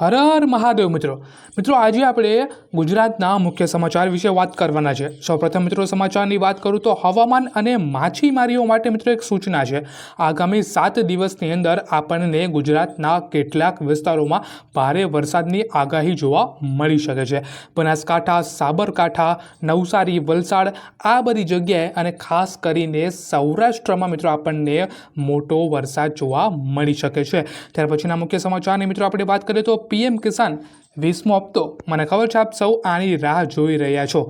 હર હર મહાદેવ મિત્રો. મિત્રો, આજે આપણે ગુજરાતના મુખ્ય સમાચાર વિશે વાત કરવાના છે. સૌપ્રથમ મિત્રો, સમાચારની વાત કરું તો હવામાન અને માછીમારીઓ માટે મિત્રો એક સૂચના છે. આગામી સાત દિવસની અંદર આપણને ગુજરાતના કેટલાક વિસ્તારોમાં ભારે વરસાદની આગાહી જોવા મળી શકે છે. બનાસકાંઠા, સાબરકાંઠા, નવસારી, વલસાડ આ બધી જગ્યાએ અને ખાસ કરીને સૌરાષ્ટ્રમાં મિત્રો આપણને મોટો વરસાદ જોવા મળી શકે છે. ત્યાર પછીના મુખ્ય સમાચારની મિત્રો, આપણે વાત કરીએ તો પીએમ કિસાન વીસમો હપ્તો. મને ખબર છે, આપ સૌ આની રાહ જોઈ રહ્યા છો.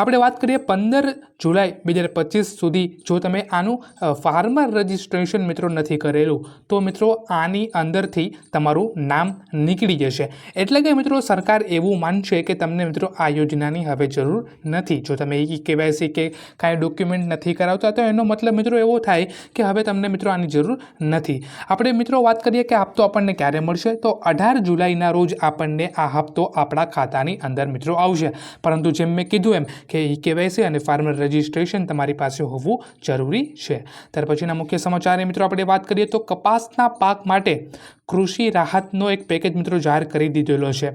આપણે વાત કરીએ પંદર જુલાઈ બે હજાર પચીસ સુધી. જો તમે આનું ફાર્મર રજિસ્ટ્રેશન મિત્રો નથી કરેલું, તો મિત્રો આની અંદરથી તમારું નામ નીકળી જશે. એટલે કે મિત્રો સરકાર એવું માનશે કે તમને મિત્રો આ યોજનાની હવે જરૂર નથી. જો તમે એ કેવાયસી કે કાંઈ ડોક્યુમેન્ટ નથી કરાવતા, તો એનો મતલબ મિત્રો એવો થાય કે હવે તમને મિત્રો આની જરૂર નથી. આપણે મિત્રો વાત કરીએ કે હપ્તો આપણને ક્યારે મળશે? તો અઢાર જુલાઈના રોજ આપણને આ હપ્તો આપણા ખાતાની અંદર મિત્રો આવશે. પરંતુ જેમ મેં કીધું એમ કે ઈ કેવાયસી અને ફાર્મર રજિસ્ટ્રેશન તમારી પાસે હોવું જરૂરી છે. ત્યાર પછીના મુખ્ય સમાચારની મિત્રો આપણે વાત કરીએ તો કપાસના પાક માટે કૃષિ રાહતનો એક પેકેજ મિત્રો જાહેર કરી દીધેલો છે.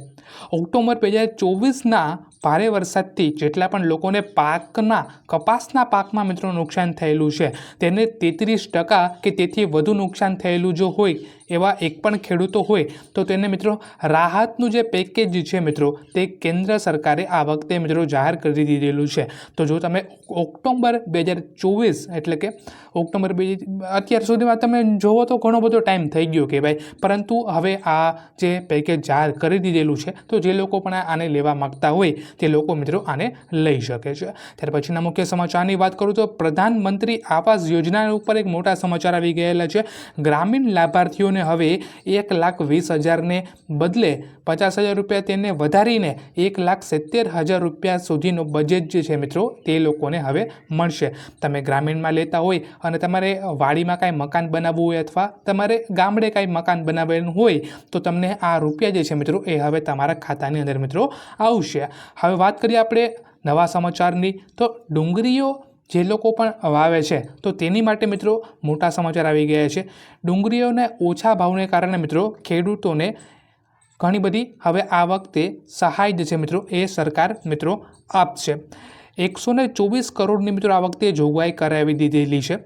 ઓક્ટોબર બે હજાર ચોવીસના ભારે વરસાદથી જેટલા પણ લોકોને પાકના, કપાસના પાકમાં મિત્રો નુકસાન થયેલું છે, તેને તેત્રીસ ટકા કે તેથી વધુ નુકસાન થયેલું જો હોય, એવા એક પણ ખેડૂતો હોય, તો તેને મિત્રો રાહતનું જે પેકેજ છે મિત્રો, તે કેન્દ્ર સરકારે આ વખતે મિત્રો જાહેર કરી દીધેલું છે. તો જો તમે ઓક્ટોબર બે હજાર ચોવીસ એટલે કે ઓક્ટોબર બે અત્યાર સુધીમાં તમે જોવો તો ઘણો બધો ટાઈમ થઈ ગયો કે ભાઈ, પરંતુ હવે આ જે પેકેજ જાહેર કરી દીધેલું છે, તો જે લોકો પણ આને લેવા માગતા હોય તે લોકો મિત્રો આને લઈ શકે છે. ત્યાર પછીના મુખ્ય સમાચારની વાત કરું તો પ્રધાનમંત્રી આવાસ યોજના ઉપર એક મોટા સમાચાર આવી ગયેલા છે. ગ્રામીણ લાભાર્થીઓને હવે એક લાખ વીસ હજારને બદલે પચાસ હજાર રૂપિયા તેને વધારીને એક લાખ સિત્તેર હજાર રૂપિયા સુધીનો બજેટ જે છે મિત્રો તે લોકોને હવે મળશે. તમે ગ્રામીણમાં લેતા હોય અને તમારે વાડીમાં કાંઈ મકાન બનાવવું હોય અથવા તમારે ગામડે કાંઈ મકાન બનાવેલું હોય તો તમને આ રૂપિયા જે છે મિત્રો એ હવે તમારા ખાતાની અંદર મિત્રો આવશે. હવે વાત કરીએ આપણે નવા સમાચારની. તો ડુંગળીઓ જે લોકો પણ વાવે છે, તો તેની માટે મિત્રો મોટા સમાચાર આવી ગયા છે. ડુંગળીઓને ઓછા ભાવને કારણે મિત્રો ખેડૂતોને ઘણી બધી હવે આ વખતે સહાય જે છે મિત્રો એ સરકાર મિત્રો આપશે. એકસો ચોવીસ કરોડની મિત્રો આ વખતે જોગવાઈ કરાવી દીધેલી છે.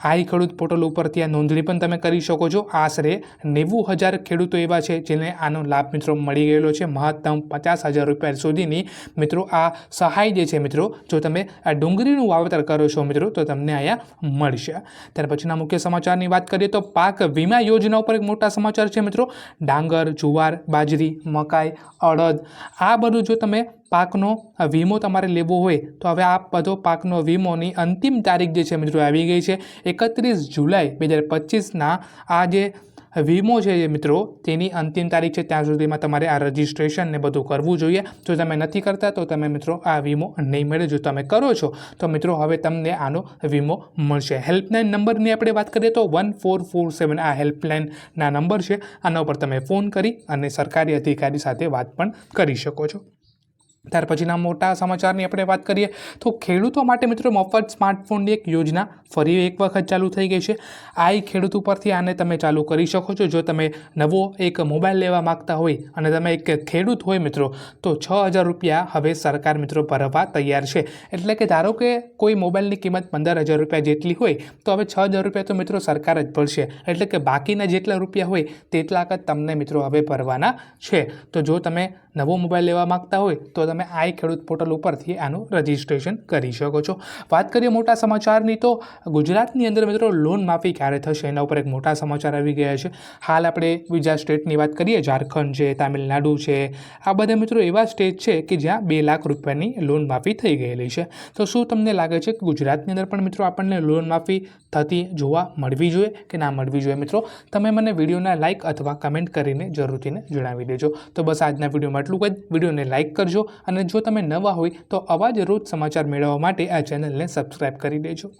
આઈ ખેડૂત પોર્ટલ ઉપરથી આ નોંધણી પણ તમે કરી શકો છો. આશરે નેવું હજાર ખેડૂતો એવા છે જેને આનો લાભ મિત્રો મળી ગયેલો છે. મહત્તમ પચાસ હજાર રૂપિયા સુધીની મિત્રો આ સહાય જે છે મિત્રો, જો તમે આ ડુંગળીનું વાવેતર કરો છો મિત્રો, તો તમને અહીંયા મળશે. ત્યાર પછીના મુખ્ય સમાચારની વાત કરીએ તો પાક વીમા યોજના ઉપર એક મોટા સમાચાર છે મિત્રો. ડાંગર, જુવાર, બાજરી, મકાઈ, અડદ, આ બધું જો તમે પાકનો વીમો તમારે લેવો હોય, તો હવે આ બધો પાકનો વીમોની અંતિમ તારીખ જે છે મિત્રો આવી ગઈ છે. એકત્રીસ જુલાઈ બે હજાર પચીસના આ જે વીમો છે મિત્રો, તેની અંતિમ તારીખ છે ત્યાં સુધીમાં તમારે આ રજિસ્ટ્રેશન ને બધું કરવું જોઈએ. જો તમે નથી કરતા તો તમે મિત્રો આ વીમો નહીં મળે. જો તમે કરો છો તો મિત્રો હવે તમને આનો વીમો મળશે. હેલ્પલાઇન નંબરની આપણે વાત કરીએ તો વન ફોર ફોર સેવન આ હેલ્પલાઇનના નંબર છે. આના ઉપર તમે ફોન કરી અને સરકારી અધિકારી સાથે વાત પણ કરી શકો છો. ત્યાર પછીના મોટા સમાચારની આપણે વાત કરીએ તો ખેડૂતો માટે મિત્રો મફત સ્માર્ટફોનની એક યોજના ફરી એક વખત ચાલુ થઈ ગઈ છે. આ ઈ ખેડૂત ઉપરથી આને તમે ચાલુ કરી શકો છો. જો તમે નવો એક મોબાઈલ લેવા માગતા હોય અને તમે એક ખેડૂત હોય મિત્રો, તો છ હજાર રૂપિયા હવે સરકાર મિત્રો ભરવા તૈયાર છે. એટલે કે ધારો કે કોઈ મોબાઈલની કિંમત પંદર હજાર રૂપિયા જેટલી હોય, તો હવે છ હજાર રૂપિયા તો મિત્રો સરકાર જ ભરશે. એટલે કે બાકીના જેટલા રૂપિયા હોય તેટલાક જ તમને મિત્રો હવે ભરવાના છે. તો જો તમે નવો મોબાઈલ લેવા માગતા હોય તો તમે આઈ ખેડૂત પોર્ટલ ઉપરથી આનું રજિસ્ટ્રેશન કરી શકો છો. વાત કરીએ મોટા સમાચારની તો ગુજરાતની અંદર મિત્રો લોન માફી ક્યારે થશે? એના ઉપર એક મોટા સમાચાર આવી ગયા છે. હાલ આપણે બીજા સ્ટેટની વાત કરીએ. ઝારખંડ છે, તામિલનાડુ છે. આ બધા મિત્રો એવા સ્ટેટ છે કે જ્યાં બે લાખ રૂપિયાની લોન માફી થઈ ગયેલી છે. તો શું તમને લાગે છે કે ગુજરાતની અંદર પણ મિત્રો આપણને લોન માફી થતી જોવા મળવી જોઈએ કે ના મળવી જોઈએ મિત્રો? તમે મને વિડીયોના લાઇક અથવા કમેન્ટ કરીને જરૂરથીને જણાવી દેજો. તો બસ આજના વિડીયોમાં એટલું વિડીયોને લાઇક કરજો અને જો તમે નવા હોય તો આવા જ રોજ સમાચાર મેળવવા માટે આ ચેનલને સબસ્ક્રાઈબ કરી દેજો.